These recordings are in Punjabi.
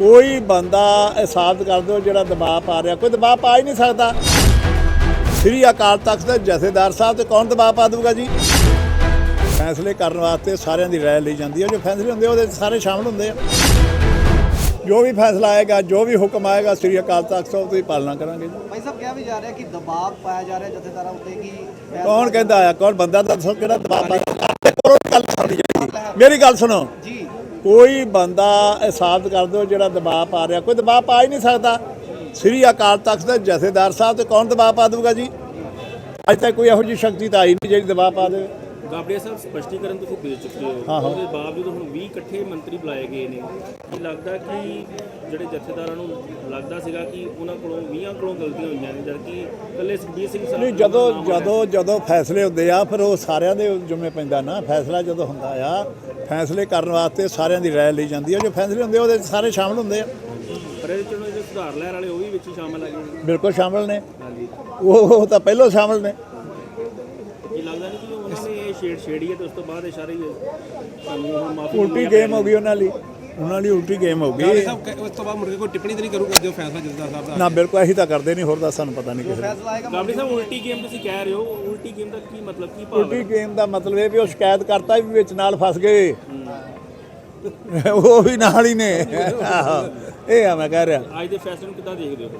ਕੋਈ ਬੰਦਾ ਸਾਬਤ ਕਰ ਦਿਓ ਜਿਹੜਾ ਦਬਾਅ ਪਾ ਰਿਹਾ ਕੋਈ ਦਬਾਅ ਪਾ ਹੀ ਨਹੀਂ ਸਕਦਾ। ਸ੍ਰੀ ਅਕਾਲ ਤਖਤ ਦੇ ਜਥੇਦਾਰ ਸਾਹਿਬ ਤੇ ਕੌਣ ਦਬਾਅ ਪਾ ਦੂਗਾ ਜੀ? ਫੈਸਲੇ ਕਰਨ ਵਾਸਤੇ ਸਾਰਿਆਂ ਦੀ ਰਾਏ ਲਈ ਜਾਂਦੀ ਹੈ ਜੋ ਫੈਸਲੇ ਹੁੰਦੇ ਉਹਦੇ ਸਾਰੇ ਸ਼ਾਮਲ ਹੁੰਦੇ ਆ। ਜੋ ਵੀ ਫੈਸਲਾ ਆਏਗਾ ਜੋ ਵੀ ਹੁਕਮ ਆਏਗਾ ਸ੍ਰੀ ਅਕਾਲ ਤਖਤ ਸਾਹਿਬ ਦੀ ਪਾਲਣਾ ਕਰਾਂਗੇ ਜੀ। ਭਾਈ ਸਾਹਿਬ ਕਿਹਾ ਵੀ ਜਾ ਰਿਹਾ ਕਿ ਦਬਾਅ ਪਾਇਆ ਜਾ ਰਿਹਾ ਜਥੇਦਾਰਾਂ ਉੱਤੇ ਕਿ ਕੌਣ ਕਹਿੰਦਾ ਆ? ਕੌਣ ਬੰਦਾ ਦੱਸੋ ਕਿਹੜਾ ਦਬਾਅ ਪਾ ਜਾਏਗੀ ਮੇਰੀ ਗੱਲ ਸੁਣੋ। ਜੀ। ਕੋਈ ਬੰਦਾ ਇਹ ਕਰ ਦਿਓ ਜਿਹੜਾ ਦਬਾਅ ਪਾ ਰਿਹਾ। ਕੋਈ ਦਬਾਅ ਪਾ ਹੀ ਨਹੀਂ ਸਕਦਾ। ਸ੍ਰੀ ਅਕਾਲ ਤਖਤ ਦੇ ਜਥੇਦਾਰ ਸਾਹਿਬ ਤੇ ਕੌਣ ਦਬਾਅ ਪਾ ਦੂਗਾ ਜੀ? ਅੱਜ ਤੱਕ ਕੋਈ ਇਹੋ ਜਿਹੀ ਸ਼ਕਤੀ ਤਾਂ ਆਈ ਨਹੀਂ ਜਿਹੜੀ ਦਬਾਅ ਪਾ ਦੇਵੇ। ਗਾਬੜੀਆ ਸਾਹਿਬ ਸਪਸ਼ਟੀਕਰਨ ਤੁਸੀਂ ਦੇ ਚੁੱਕੇ ਹੋ। ਉਹਦੇ ਬਾਵਜੂਦ ਹੁਣ 20 ਇਕੱਠੇ ਮੰਤਰੀ ਬੁਲਾਏ ਗਏ ਨੇ ਕੀ ਲੱਗਦਾ ਕਿ ਜਿਹੜੇ ਜਥੇਦਾਰਾਂ ਨੂੰ ਲੱਗਦਾ ਸੀਗਾ ਕਿ ਉਹਨਾਂ ਕੋਲੋਂ 20 ਕੋਲੋਂ ਗਲਤੀਆਂ ਹੋਈਆਂ ਨੇ ਜਦਕਿ ਇਕੱਲੇ ਸੁਖਬੀਰ ਸਿੰਘ ਸਾਹਿਬ ਨਹੀਂ ਜਦੋਂ। ਜਦੋਂ ਜਦੋਂ ਫੈਸਲੇ ਹੁੰਦੇ ਆ ਫਿਰ ਉਹ ਸਾਰਿਆਂ ਦੇ ਜੁਮੇ ਪੈਂਦਾ ਨਾ। ਫੈਸਲਾ ਜਦੋਂ ਹੁੰਦਾ ਆ ਫੈਸਲੇ ਕਰਨ ਵਾਸਤੇ ਸਾਰਿਆਂ ਦੀ ਰਾਏ ਲਈ ਜਾਂਦੀ ਹੈ ਜੋ ਫੈਸਲੇ ਹੁੰਦੇ ਆ, ਉਹਦੇ ਸਾਰੇ ਸ਼ਾਮਲ ਹੁੰਦੇ ਆ। ਪਰ ਇਹਦੇ ਚ ਦੇ ਸੁਧਾਰ ਲੈਣ ਵਾਲੇ ਉਹ ਵੀ ਵਿੱਚ ਸ਼ਾਮਲ ਹੈਗੇ ਨੇ। ਬਿਲਕੁਲ ਸ਼ਾਮਲ ਨੇ। ਹਾਂਜੀ। ਉਹ ਤਾਂ ਪਹਿਲਾਂ ਸ਼ਾਮਲ ਨੇ ਕੀ ਲੱਗਦਾ ਨਹੀਂ ਕਿ ਉਹਨਾਂ ਨੇ ਇਹ ਛੇੜ ਛੇੜੀ ਹੈ ਤੇ ਉਸ ਤੋਂ ਬਾਅਦ ਇਹ ਸਾਰੇ ਸਾਨੂੰ ਮਾਫੀ ਉਲਟੀ ਗੇਮ ਹੋ ਗਈ ਉਹਨਾਂ ਲਈ। ਉਹਨਾਂ ਲਈ ਉਲਟੀ ਗੇਮ ਹੋ ਗਈ ਸਾਹਿਬ ਉਸ ਤੋਂ ਬਾਅਦ ਮੁੜ ਕੇ ਕੋਈ ਟਿੱਪਣੀ ਤਾਂ ਨਹੀਂ ਕਰੂਗਾ ਜੋ ਫੈਸਲਾ ਜਥੇਦਾਰ ਸਾਹਿਬ ਦਾ। ਨਾ ਬਿਲਕੁਲ ਅਸੀਂ ਤਾਂ ਕਰਦੇ ਨਹੀਂ ਹੋਰ ਦਾ ਸਾਨੂੰ ਪਤਾ ਨਹੀਂ ਕਿਸੇ ਦਾ ਗਾਬੜੀ ਸਾਹਿਬ ਉਲਟੀ ਗੇਮ ਤੁਸੀਂ ਕਹਿ ਰਹੇ ਹੋ ਉਲਟੀ ਗੇਮ ਦਾ ਕੀ ਮਤਲਬ ਕੀ ਭਾਵ ਉਲਟੀ ਗੇਮ ਦਾ ਮਤਲਬ ਇਹ ਵੀ ਉਹ ਸ਼ਿਕਾਇਤ ਕਰਤਾ ਵੀ ਵਿੱਚ ਨਾਲ ਫਸ ਗਏ। ਉਹ ਵੀ ਨਾਲ ਹੀ ਨੇ। ਇਹ ਆ ਮੈਂ ਕਹਿ ਰਿਹਾ। ਅੱਜ ਦੇ ਫੈਸਲੇ ਨੂੰ ਕਿੱਦਾਂ ਦੇਖਦੇ ਹੋ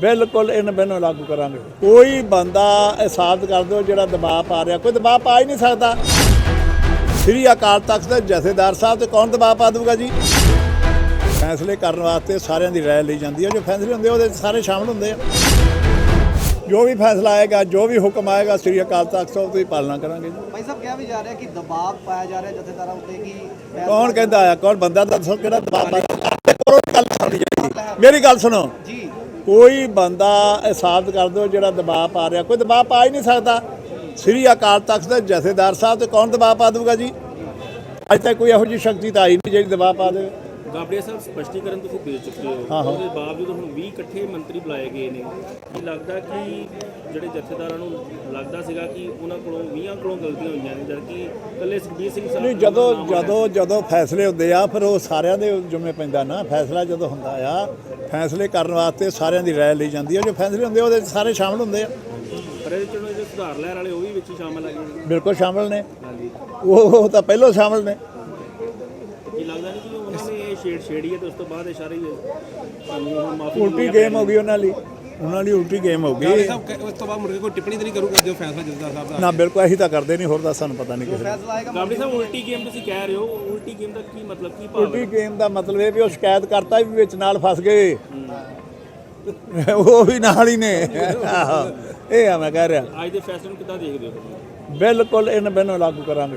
ਬਿਲਕੁਲ ਇਹਨਾਂ ਬੈਨੋਂ ਲਾਗੂ ਕਰਾਂਗੇ। ਕੋਈ ਬੰਦਾ ਸਾਬਤ ਕਰ ਦਿਓ ਜਿਹੜਾ ਦਬਾਅ ਪਾ ਰਿਹਾ। ਕੋਈ ਦਬਾਅ ਪਾ ਹੀ ਨਹੀਂ ਸਕਦਾ। ਸ੍ਰੀ ਅਕਾਲ ਤਖਤ ਦੇ ਜਥੇਦਾਰ ਸਾਹਿਬ ਤੇ ਕੌਣ ਦਬਾਅ ਪਾ ਦੂਗਾ ਜੀ? ਫੈਸਲੇ ਕਰਨ ਵਾਸਤੇ ਸਾਰਿਆਂ ਦੀ ਰਾਏ ਲਈ ਜਾਂਦੀ ਹੈ। ਜੋ ਫੈਸਲੇ ਹੁੰਦੇ ਉਹਦੇ ਸਾਰੇ ਸ਼ਾਮਲ ਹੁੰਦੇ ਆ। ਜੋ ਵੀ ਫੈਸਲਾ ਆਏਗਾ ਜੋ ਵੀ ਹੁਕਮ ਆਏਗਾ ਸ੍ਰੀ ਅਕਾਲ ਤਖਤ ਸਾਹਿਬ ਦੀ ਪਾਲਣਾ ਕਰਾਂਗੇ ਜੀ। ਭਾਈ ਸਾਹਿਬ ਕਿਹਾ ਵੀ ਜਾ ਰਿਹਾ ਕਿ ਦਬਾਅ ਪਾਇਆ ਜਾ ਰਿਹਾ ਜਥੇਦਾਰਾਂ ਉੱਤੇ ਕਿ ਕੌਣ ਕਹਿੰਦਾ ਆ? ਕੌਣ ਬੰਦਾ ਦੱਸੋ ਕਿਹੜਾ ਦਬਾਅ ਪਾ ਕਰੋ ਗੱਲ ਸੁਣੀ ਜਾਏਗੀ ਮੇਰੀ ਗੱਲ ਸੁਣੋ। ਜੀ। ਕੋਈ ਬੰਦਾ ਇਹ ਸਾਬਤ ਕਰ ਦਿਓ ਜਿਹੜਾ ਦਬਾਅ ਪਾ ਰਿਹਾ। ਕੋਈ ਦਬਾਅ ਪਾ ਹੀ ਨਹੀਂ ਸਕਦਾ। ਸ੍ਰੀ ਅਕਾਲ ਤਖਤ ਦੇ ਜਥੇਦਾਰ ਸਾਹਿਬ ਤੇ ਕੌਣ ਦਬਾਅ ਪਾ ਦੂਗਾ ਜੀ? ਅੱਜ ਤੱਕ ਕੋਈ ਇਹੋ ਜਿਹੀ ਸ਼ਕਤੀ ਤਾਂ ਆਈ ਨਹੀਂ ਜਿਹੜੀ ਦਬਾਅ ਪਾ ਦੇਵੇ। ਗਾਬੜੀਆ ਸਾਹਿਬ ਸਪਸ਼ਟੀਕਰਨ ਤੁਸੀਂ ਦੇ ਚੁੱਕੇ ਹੋ। ਉਹਦੇ ਬਾਵਜੂਦ ਹੁਣ 20 ਇਕੱਠੇ ਮੰਤਰੀ ਬੁਲਾਏ ਗਏ ਨੇ। ਕੀ ਲੱਗਦਾ ਕਿ ਜਿਹੜੇ ਜਥੇਦਾਰਾਂ ਨੂੰ ਲੱਗਦਾ ਸੀਗਾ ਕਿ ਉਹਨਾਂ ਕੋਲੋਂ 20 ਕੋਲੋਂ ਗਲਤੀਆਂ ਹੋਈਆਂ ਨੇ ਜਦਕਿ ਇਕੱਲੇ ਸੁਖਬੀਰ ਸਿੰਘ ਸਾਹਿਬ ਨਹੀਂ ਦਾ ਜਦੋਂ ਨਾਮ ਆਇਆ। ਜਦੋਂ ਜਦੋਂ ਫੈਸਲੇ ਹੁੰਦੇ ਆ ਫਿਰ ਉਹ ਸਾਰਿਆਂ ਦੇ ਜੁਮੇ ਪੈਂਦਾ ਨਾ। ਫੈਸਲਾ ਜਦੋਂ ਹੁੰਦਾ ਆ ਫੈਸਲੇ ਕਰਨ ਵਾਸਤੇ ਸਾਰਿਆਂ ਦੀ ਰਾਏ ਲਈ ਜਾਂਦੀ ਹੈ ਜੋ ਫੈਸਲੇ ਹੁੰਦੇ ਆ, ਉਹਦੇ 'ਚ ਸਾਰੇ ਸ਼ਾਮਲ ਹੁੰਦੇ ਆ। ਪਰ ਇਹਦੇ ਚ ਦੇ ਸੁਧਾਰ ਲੈਣ ਵਾਲੇ ਉਹ ਵੀ ਵਿੱਚ ਹੀ ਸ਼ਾਮਲ ਹੈਗੇ ਨੇ। ਬਿਲਕੁਲ ਸ਼ਾਮਲ ਨੇ। ਹਾਂਜੀ। ਉਹ ਉਹ ਤਾਂ ਪਹਿਲਾਂ ਸ਼ਾਮਲ ਨੇ ਕੀ ਲੱਗਦਾ ਨਹੀਂ ਕਿ ਉਹਨਾਂ ਨੇ ਇਹ ਛੇੜ ਛੇੜੀ ਹੈ ਤੇ ਉਸ ਤੋਂ ਬਾਅਦ ਇਹ ਸਾਰੇ ਸਾਨੂੰ ਮਾਫੀ ਉਲਟੀ ਗੇਮ ਹੋ ਗਈ ਉਹਨਾਂ ਲਈ। ਉਹਨਾਂ ਲਈ ਉਲਟੀ ਗੇਮ ਹੋ ਗਈ ਸਾਹਿਬ ਉਸ ਤੋਂ ਬਾਅਦ ਕੇ ਕੋਈ ਟਿੱਪਣੀ ਤਾਂ ਨਹੀਂ ਕਰੂਗਾ ਜੋ ਫੈਸਲਾ ਜਥੇਦਾਰ ਸਾਹਿਬ ਦਾ ਨਾ ਬਿਲਕੁਲ ਅਸੀਂ ਤਾਂ ਕਰਦੇ ਨਹੀਂ ਹੋਰ ਦਾ ਸਾਨੂੰ ਪਤਾ ਨਹੀਂ ਕਿਸੇ ਦਾ ਫੈਸਲਾ ਆਏਗਾ ਸਾਹਿਬ ਉਲਟੀ ਗੇਮ ਤੁਸੀਂ ਕਹਿ ਰਹੇ ਹੋ ਉਲਟੀ ਗੇਮ ਦਾ ਕੀ ਮਤਲਬ ਕੀ ਭਾਵ ਉਲਟੀ ਹੈ? ਗੇਮ ਦਾ ਮਤਲਬ ਇਹ ਵੀ ਉਹ ਸ਼ਿਕਾਇਤ ਕਰਤਾ ਵੀ ਵਿੱਚ ਨਾਲ ਫਸ ਗਏ। ਉਹ ਵੀ ਨਾਲ ਹੀ ਨੇ। ਆਹੋ, ਇਹ ਆ ਮੈਂ ਕਹਿ ਰਿਹਾ। ਅੱਜ ਦੇ ਫੈਸਲੇ ਨੂੰ ਕਿੱਦਾਂ ਦੇਖਦੇ ਹੋ ਬਿਲਕੁਲ ਇਹਨਾਂ ਬੈਨੋਂ ਲਾਗੂ ਕਰਾਂਗੇ।